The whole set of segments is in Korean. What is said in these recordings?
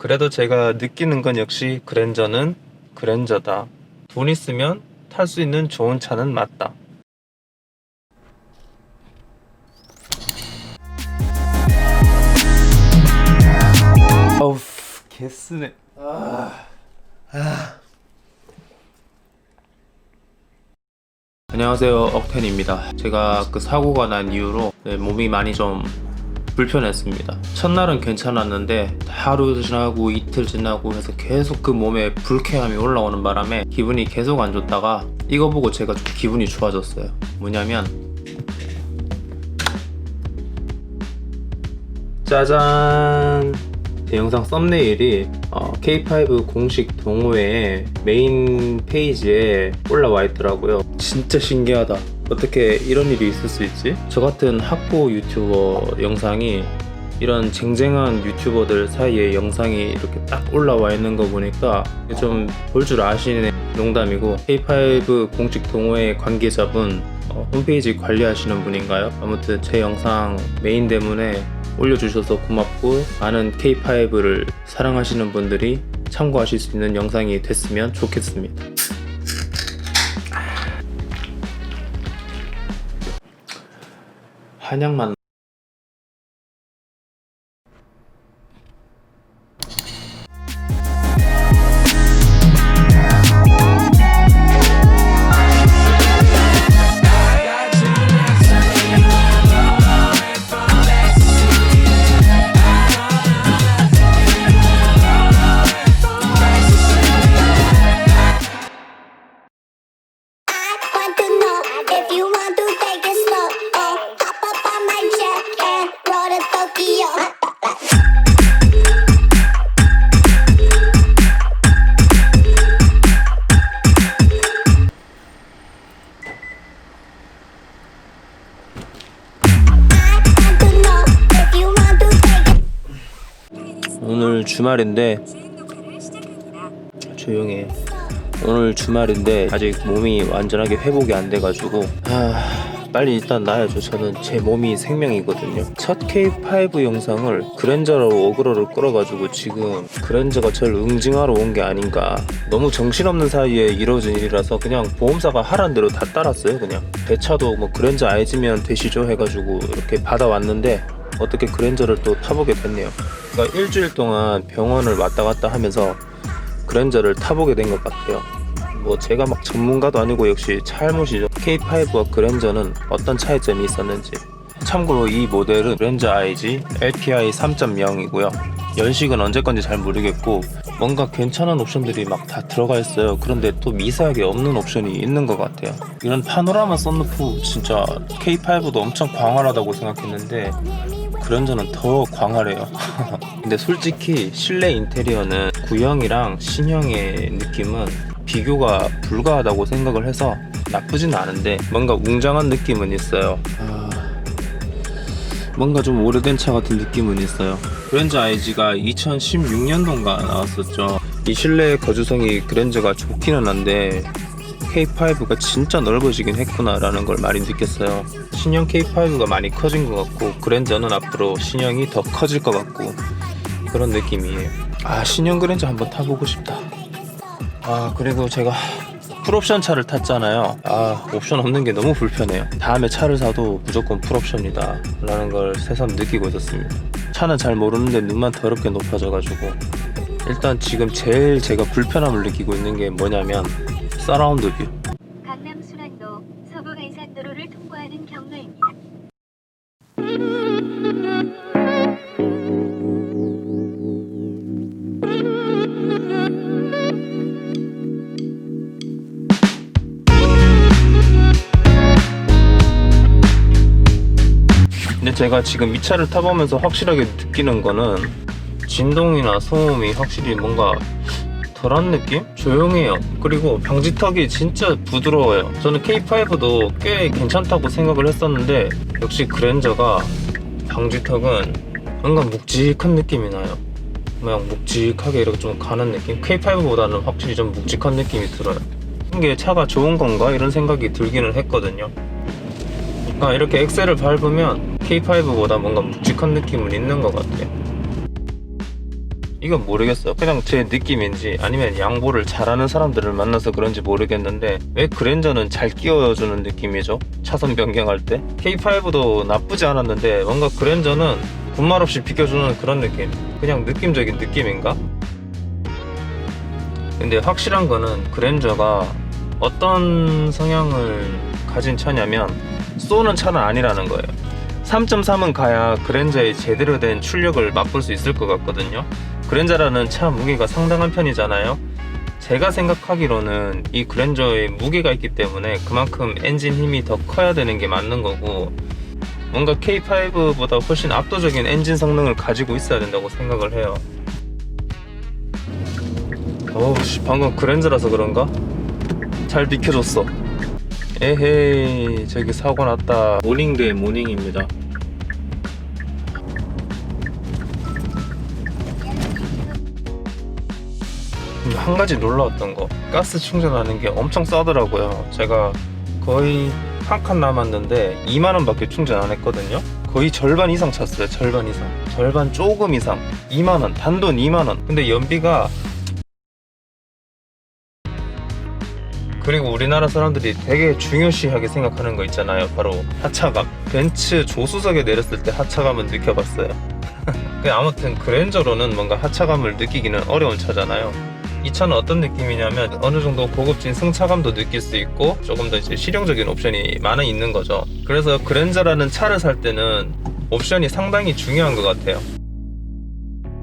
그래도 제가 느끼는 건 역시 그랜저는 그랜저다. 돈 있으면 탈 수 있는 좋은 차는 맞다. 어우, 개쓰네. 안녕하세요, 억텐입니다. 제가 그 사고가 난 이후로 네, 몸이 많이 좀 불편했습니다. 첫날은 괜찮았는데 하루 지나고 이틀 지나고 해서 계속 그 몸에 불쾌함이 올라오는 바람에 기분이 계속 안 좋다가 이거 보고 제가 좀 기분이 좋아졌어요. 뭐냐면 짜잔! 제 영상 썸네일이 어, K5 공식 동호회 메인 페이지에 올라와 있더라고요. 진짜 신기하다. 어떻게 이런 일이 있을 수 있지? 저 같은 학고 유튜버 영상이 이런 쟁쟁한 유튜버들 사이에 영상이 이렇게 딱 올라와 있는 거 보니까 좀 볼 줄 아시는 농담이고 K5 공식 동호회 관계자분 어, 홈페이지 관리하시는 분인가요? 아무튼 제 영상 메인 때문에 올려주셔서 고맙고 많은 K5를 사랑하시는 분들이 참고하실 수 있는 영상이 됐으면 좋겠습니다. 한약만 오늘 주말인데 조용해. 오늘 주말인데 아직 몸이 완전하게 회복이 안 돼가지고 아 빨리 일단 나야죠. 저는 제 몸이 생명이거든요. 첫 K5 영상을 그랜저로 어그로를 끌어가지고 지금 그랜저가 저를 응징하러 온 게 아닌가. 너무 정신없는 사이에 이루어진 일이라서 그냥 보험사가 하란 대로 다 따랐어요. 그냥 배차도 뭐 그랜저 아이즈면 되시죠 해가지고 이렇게 받아왔는데 어떻게 그랜저를 또 타보게 됐네요. 그러니까 일주일 동안 병원을 왔다 갔다 하면서 그랜저를 타보게 된 것 같아요. 뭐 제가 막 전문가도 아니고 역시 찰못이죠. K5와 그랜저는 어떤 차이점이 있었는지. 참고로 이 모델은 그랜저 IG LPI 3.0이고요. 연식은 언제 건지 잘 모르겠고 뭔가 괜찮은 옵션들이 막 다 들어가 있어요. 그런데 또 미세하게 없는 옵션이 있는 것 같아요. 이런 파노라마 썬루프 진짜 K5도 엄청 광활하다고 생각했는데 그랜저는 더 광활해요. 근데 솔직히 실내 인테리어는 구형이랑 신형의 느낌은 비교가 불가하다고 생각을 해서 나쁘진 않은데 뭔가 웅장한 느낌은 있어요. 아, 뭔가 좀 오래된 차 같은 느낌은 있어요. 그랜저 IG가 2016년도인가 나왔었죠. 이 실내 거주성이 그랜저가 좋기는 한데 K5가 진짜 넓어지긴 했구나라는 걸 많이 느꼈어요. 신형 K5가 많이 커진 것 같고 그랜저는 앞으로 신형이 더 커질 것 같고 그런 느낌이에요. 아 신형 그랜저 한번 타보고 싶다. 아 그리고 제가 풀옵션 차를 탔잖아요. 아 옵션 없는 게 너무 불편해요. 다음에 차를 사도 무조건 풀옵션이다 라는 걸 새삼 느끼고 있었습니다. 차는 잘 모르는데 눈만 더럽게 높아져가지고 일단 지금 제일 제가 불편함을 느끼고 있는 게 뭐냐면 서라운드 뷰. 강남 순환도 서부 간산도로를 통과하는 경로입니다. 근데 제가 지금 이 차를 타보면서 확실하게 느끼는 거는 진동이나 소음이 확실히 뭔가 덜한 느낌? 조용해요. 그리고 방지턱이 진짜 부드러워요. 저는 K5도 꽤 괜찮다고 생각을 했었는데 역시 그랜저가 방지턱은 뭔가 묵직한 느낌이 나요. 그냥 묵직하게 이렇게 좀 가는 느낌? K5보다는 확실히 좀 묵직한 느낌이 들어요. 이게 차가 좋은 건가? 이런 생각이 들기는 했거든요. 아, 이렇게 엑셀을 밟으면 K5보다 뭔가 묵직한 느낌은 있는 것 같아요. 이건 모르겠어. 그냥 제 느낌인지 아니면 양보를 잘하는 사람들을 만나서 그런지 모르겠는데 왜 그랜저는 잘 끼워주는 느낌이죠? 차선 변경할 때. K5도 나쁘지 않았는데 뭔가 그랜저는 군말 없이 비켜주는 그런 느낌. 그냥 느낌적인 느낌인가? 근데 확실한 거는 그랜저가 어떤 성향을 가진 차냐면 쏘는 차는 아니라는 거예요. 3.3은 가야 그랜저의 제대로 된 출력을 맛볼 수 있을 것 같거든요. 그랜저라는 차 무게가 상당한 편이잖아요. 제가 생각하기로는 이 그랜저에 무게가 있기 때문에 그만큼 엔진 힘이 더 커야 되는 게 맞는 거고 뭔가 K5보다 훨씬 압도적인 엔진 성능을 가지고 있어야 된다고 생각을 해요. 어우씨 방금 그랜저라서 그런가? 잘 비켜줬어. 에헤이 저기 사고 났다. 모닝데이 모닝입니다. 한 가지 놀라웠던 거. 가스 충전하는 게 엄청 싸더라고요. 제가 거의 한 칸 남았는데 2만원 밖에 충전 안 했거든요. 거의 절반 이상 찼어요 절반 이상. 절반 조금 이상. 2만원 단돈 2만원. 근데 연비가 그리고 우리나라 사람들이 되게 중요시하게 생각하는 거 있잖아요. 바로 하차감. 벤츠 조수석에 내렸을 때 하차감은 느껴봤어요. 근데 아무튼 그랜저로는 뭔가 하차감을 느끼기는 어려운 차잖아요 이 차는 어떤 느낌이냐면 어느 정도 고급진 승차감도 느낄 수 있고 조금 더 이제 실용적인 옵션이 많이 있는 거죠. 그래서 그랜저라는 차를 살 때는 옵션이 상당히 중요한 것 같아요.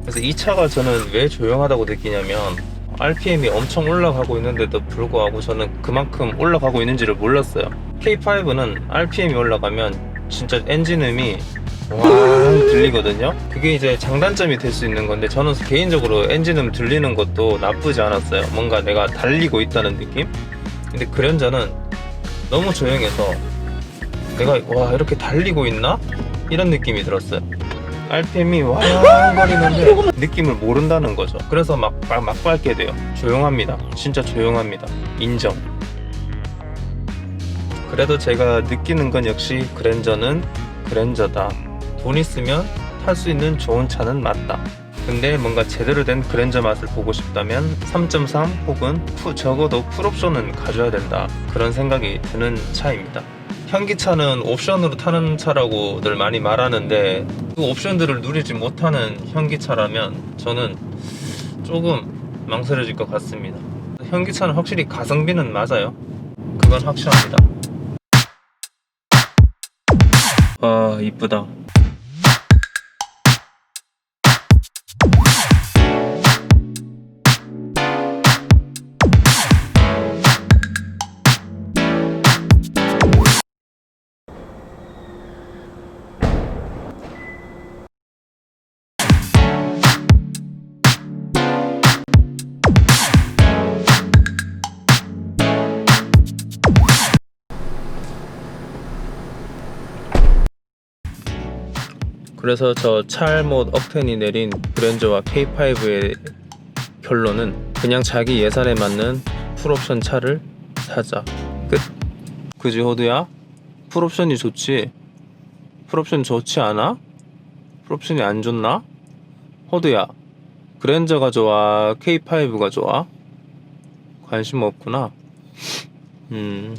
그래서 이 차가 저는 왜 조용하다고 느끼냐면 RPM이 엄청 올라가고 있는데도 불구하고 저는 그만큼 올라가고 있는지를 몰랐어요. K5는 RPM이 올라가면 진짜 엔진음이 왕 들리거든요. 그게 이제 장단점이 될 수 있는 건데 저는 개인적으로 엔진음 들리는 것도 나쁘지 않았어요. 뭔가 내가 달리고 있다는 느낌? 근데 그랜저는 너무 조용해서 내가 와 이렇게 달리고 있나? 이런 느낌이 들었어요. RPM이 왕거리는데 느낌을 모른다는 거죠. 그래서 막, 막, 막 밟게 돼요. 조용합니다. 진짜 조용합니다. 인정. 그래도 제가 느끼는 건 역시 그랜저는 그랜저다. 돈 있으면 탈 수 있는 좋은 차는 맞다. 근데 뭔가 제대로 된 그랜저 맛을 보고 싶다면 3.3 혹은 푸- 적어도 풀옵션은 가져야 된다. 그런 생각이 드는 차입니다. 현기차는 옵션으로 타는 차라고들 많이 말하는데 그 옵션들을 누리지 못하는 현기차라면 저는 조금 망설여질 것 같습니다. 현기차는 확실히 가성비는 맞아요. 그건 확실합니다. 이쁘다. 그래서 저 찰못 억텐이 내린 그랜저와 K5의 결론은 그냥 자기 예산에 맞는 풀옵션 차를 사자. 끝. 그지 호두야? 풀옵션이 좋지. 풀옵션 좋지 않아? 풀옵션이 안 좋나? 호두야. 그랜저가 좋아? K5가 좋아? 관심 없구나. 음.